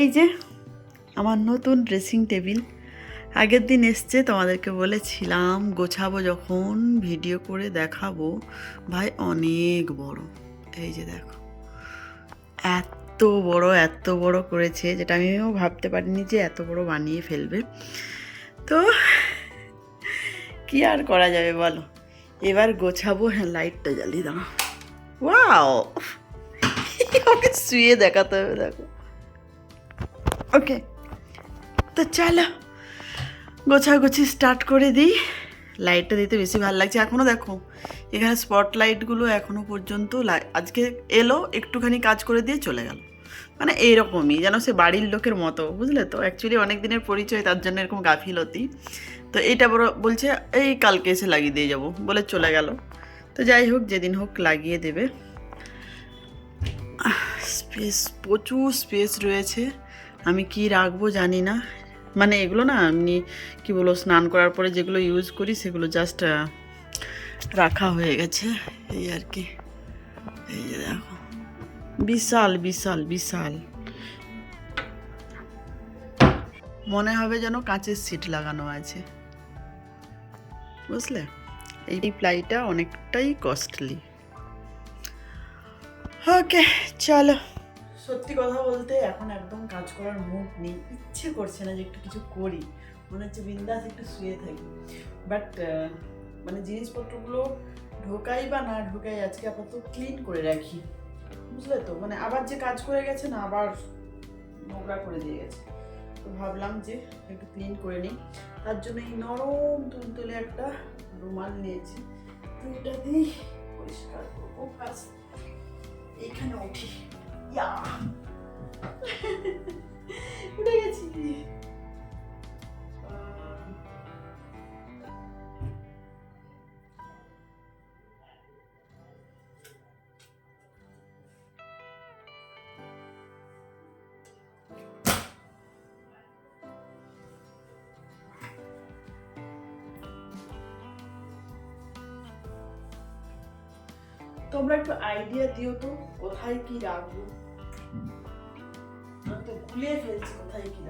এই যে, আমার নতুন ড্রেসিং টেবিল আগের দিন এসছে, তোমাদেরকে বলেছিলাম, গোছাবো যখন ভিডিও করে দেখাবো। ভাই, অনেক বড়। এই যে দেখো, এত বড়, এত বড় করেছে যেটা আমিও ভাবতে পারিনি যে এত বড় বানিয়ে ফেলবে। তো কি আর করা যাবে বলো? এবার গোছাবো হ্যাঁ লাইটটা জ্বালিয়ে দাও। ওয়াও! ওকে শুয়ে দেখাতে হবে, দেখো। ওকে, তো চলো, গোছাগুছি স্টার্ট করে দিই। লাইটটা দিতে বেশি ভালো লাগছে। এখনও দেখো, এখানে স্পট লাইটগুলো এখনও পর্যন্ত আজকে এলো, একটুখানি কাজ করে দিয়ে চলে গেল। মানে এইরকমই, যেন সে বাড়ির লোকের মতো, বুঝলে তো? অ্যাকচুয়ালি অনেক দিনের পরিচয়, তার জন্য এরকম গাফিলতি। তো এইটা বড় বলছে, এই কালকে এসে লাগিয়ে দিয়ে যাব। বলে চলে গেল। তো যাই হোক, যেদিন হোক লাগিয়ে দেবে। স্পেস প্রচুর স্পেস রয়েছে। আমি কি রাখব জানি না। মানে এগুলো না এমনি কি বলব, স্নান করার পরে যেগুলো ইউজ করি সেগুলো জাস্ট রাখা হয়ে গেছে। এই আর কি। এই যে দেখো। বিশাল বিশাল বিশাল। মনে হবে যেন কাঁচের সিট লাগানো আছে। বুঝলে? এই প্লাইটা অনেকটাই কস্টলি ওকে চলো। সত্যি কথা বলতে এখন একদম কাজ করার মুড নেই। ইচ্ছে করছে না যে একটু কিছু করি। মনে হচ্ছে বিন্দাস একটু শুয়ে থাকি। বাট মানে জিনিসপত্রগুলো ঢোকাই বা না ঢোকাই আজকে আপাতত ক্লিন করে রাখি। বুঝলে তো? মানে আবার যে কাজ করে গেছে না, আবার নোংরা করে দিয়ে গেছে। তো ভাবলাম যে একটু ক্লিন করে নিই। তার জন্য এই নরম তুলতুলে একটা রুমাল নিয়েছি। তো এটা দিয়েই পরিষ্কার করব। ফার্স্ট এইখানে উঠি। ইয়া উঠে গেছি আহ, তোমরা একটু আইডিয়া দিও তো কোথায় কি রাখব গুলিয়ে ফেলছি কোথায় কি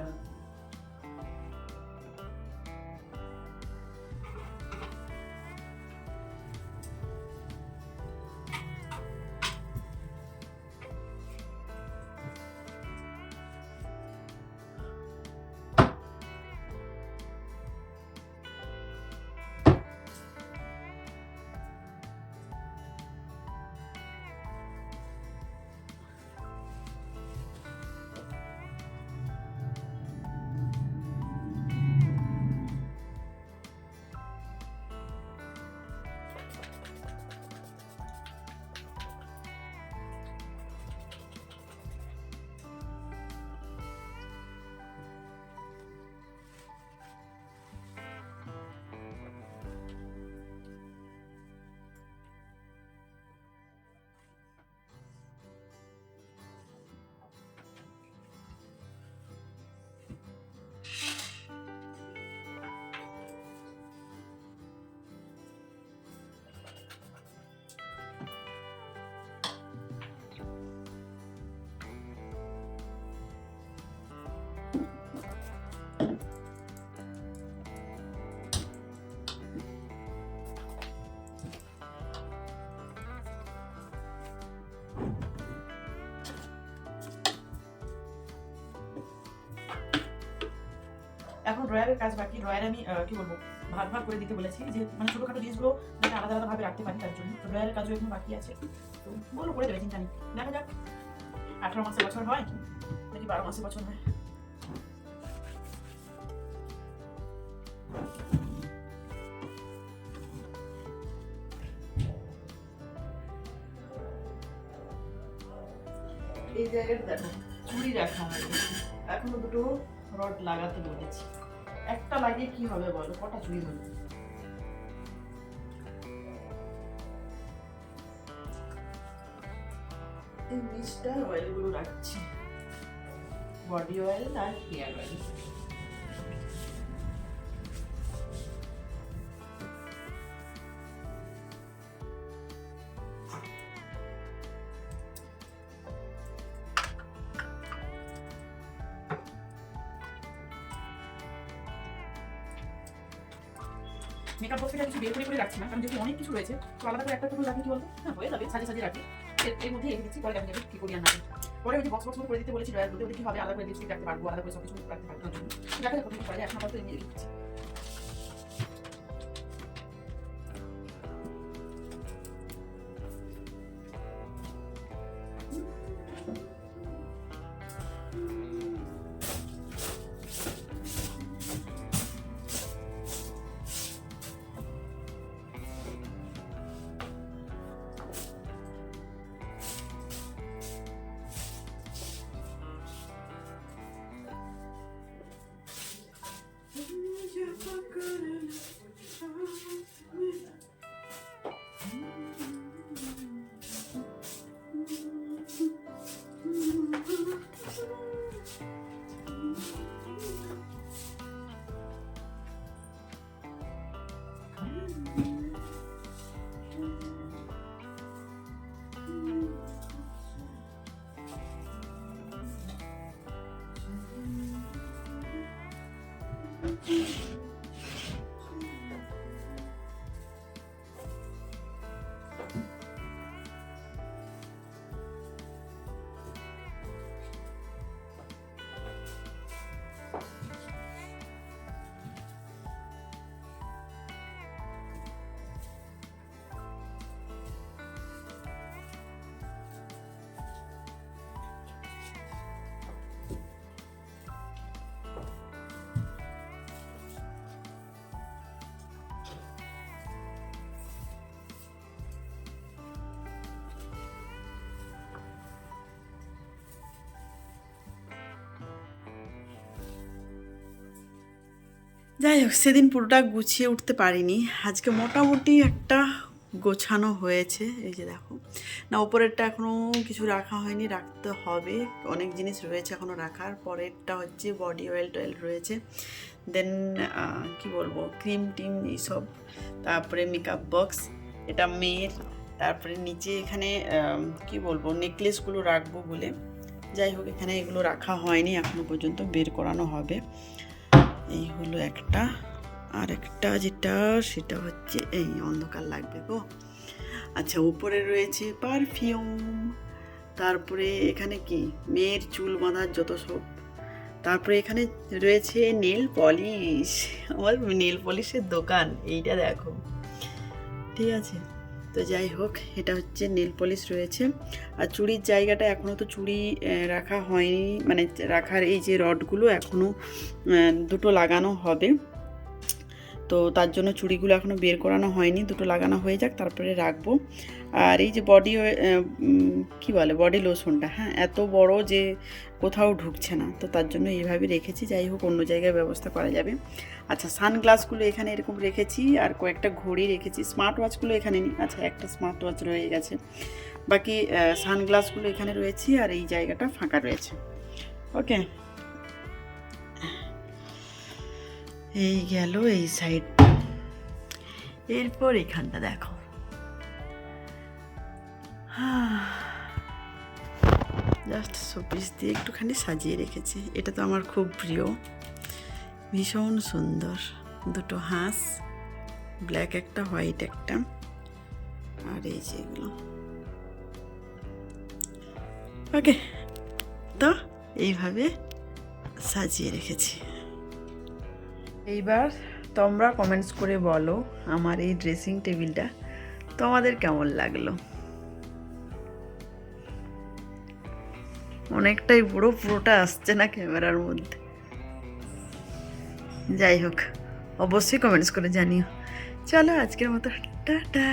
এখন ড্রয়ারের কাজ বাকি ড্রয়ার আমি কি বলব, ভাগ ভাগ করে দিতে বলেছি যে মানে ছোটখাটো জিনিসগুলো যাতে আলাদা আলাদা ভাবে রাখতে পারি তার জন্য। তো কাজও এখন বাকি আছে। তো বলো করে দেবে, চিন্তা নেই। দেখা যাক, আঠারো মাসে বছর হয়, নাকি বারো মাসে বছর হয়। এই জায়গাটা দেখো, চুড়ি রাখা হয়। এখনও দুটো রড লাগাতে বলেছি। একটা লাগিয়ে কি হবে বলো? কটা চুরি হবে এই নিচটা অয়েলগুলো রাখছি। বডি অয়েল আর হেয়ার অয়েল মেকআপ বক্সে কিছু বের করে করে রাখছি না কারণ যেহেতু অনেক কিছু রয়েছে, তো আলাদা করে একটা করে রাখি কি বলতো? হ্যাঁ হয়ে যাবে, সাজে সাজে রাখি এর- মধ্যে রেখে দিচ্ছি, পরে দেখা যাবে কি করি আর না পরে ওই যে বক্স বক্স করে দিতে বলেছি ড্রয়ার মধ্যে ওদের কি হবে? আলাদা করে লিপস্টিক রাখতে পারব, আলাদা করে সব কিছু রাখতে পারব কত কিছু করা যায়, এখন আপাতত এমনি রেখে দিচ্ছি। যাই হোক, সেদিন পুরোটা গুছিয়ে উঠতে পারিনি। আজকে মোটামুটি একটা গোছানো হয়েছে, এই যে দেখো। না, ওপরেরটা এখনও কিছু রাখা হয়নি, রাখতে হবে। অনেক জিনিস রয়েছে এখনও রাখার। পরেরটা হচ্ছে বডি অয়েল টয়েল রয়েছে। দেন কি বলব ক্রিম টিম এইসব। তারপরে মেকআপ বক্স এটা মেয়ের। তারপরে নিচে এখানে কি বলব নেকলেসগুলো রাখব বলে। যাই হোক, এখানে এগুলো রাখা হয়নি, এখনও পর্যন্ত বের করানো হবে। এই হলো একটা। আর একটা যেটা, সেটা হচ্ছে এই অন্ধকার লাগবে গো। আচ্ছা উপরে রয়েছে পারফিউম তারপরে এখানে কি? মেয়ের চুল বাঁধার যত সব। তারপরে এখানে রয়েছে নেল পলিশ আমার নেল পলিশের দোকান, এইটা দেখো। ঠিক আছে? তো যাই হোক, এটা হচ্ছে নেল পলিশ রয়েছে। আর চুড়ির জায়গাটা এখনও তো চুড়ি রাখা হয়নি। মানে রাখার এই যে রডগুলো এখনও দুটো লাগানো হবে। তো তার জন্য চুড়িগুলো এখনও বের করানো হয়নি, দুটো লাগানো হয়ে যাক, তারপরে রাখব। আর এই যে বডি কি বলে বডি লোশনটা হ্যাঁ এত বড় যে কোথাও ঢুকছে না, তো তার জন্য এইভাবে রেখেছি, যাই হোক অন্য জায়গায় ব্যবস্থা করা যাবে। আচ্ছা সানগ্লাসগুলো এখানে এরকম রেখেছি, আর কয়েকটা ঘড়ি রেখেছি স্মার্ট ওয়াচগুলো এখানে নিই আচ্ছা একটা স্মার্ট ওয়াচ রয়ে গেছে। বাকি সানগ্লাসগুলো এখানে রয়েছে, আর এই জায়গাটা ফাঁকা রয়েছে। ওকে এই গেল এই সাইডটা এরপর এখানটা দেখো। জাস্ট শোপিস দিয়ে একটুখানি সাজিয়ে রেখেছি। এটা তো আমার খুব প্রিয়। ভীষণ সুন্দর। দুটো হাঁস ব্ল্যাক একটা হোয়াইট একটা। আর এই যে এগুলো। ওকে তো এইভাবে সাজিয়ে রেখেছি। এইবার তোমরা কমেন্টস করে বলো আমার এই ড্রেসিং টেবিলটা তোমাদের কেমন লাগল? অনেকটাই বড় পুরোটা আসছে না ক্যামেরার মধ্যে। যাই হোক, অবশ্যই কমেন্টস করে জানিও। চলো আজকের মতো, টাটা!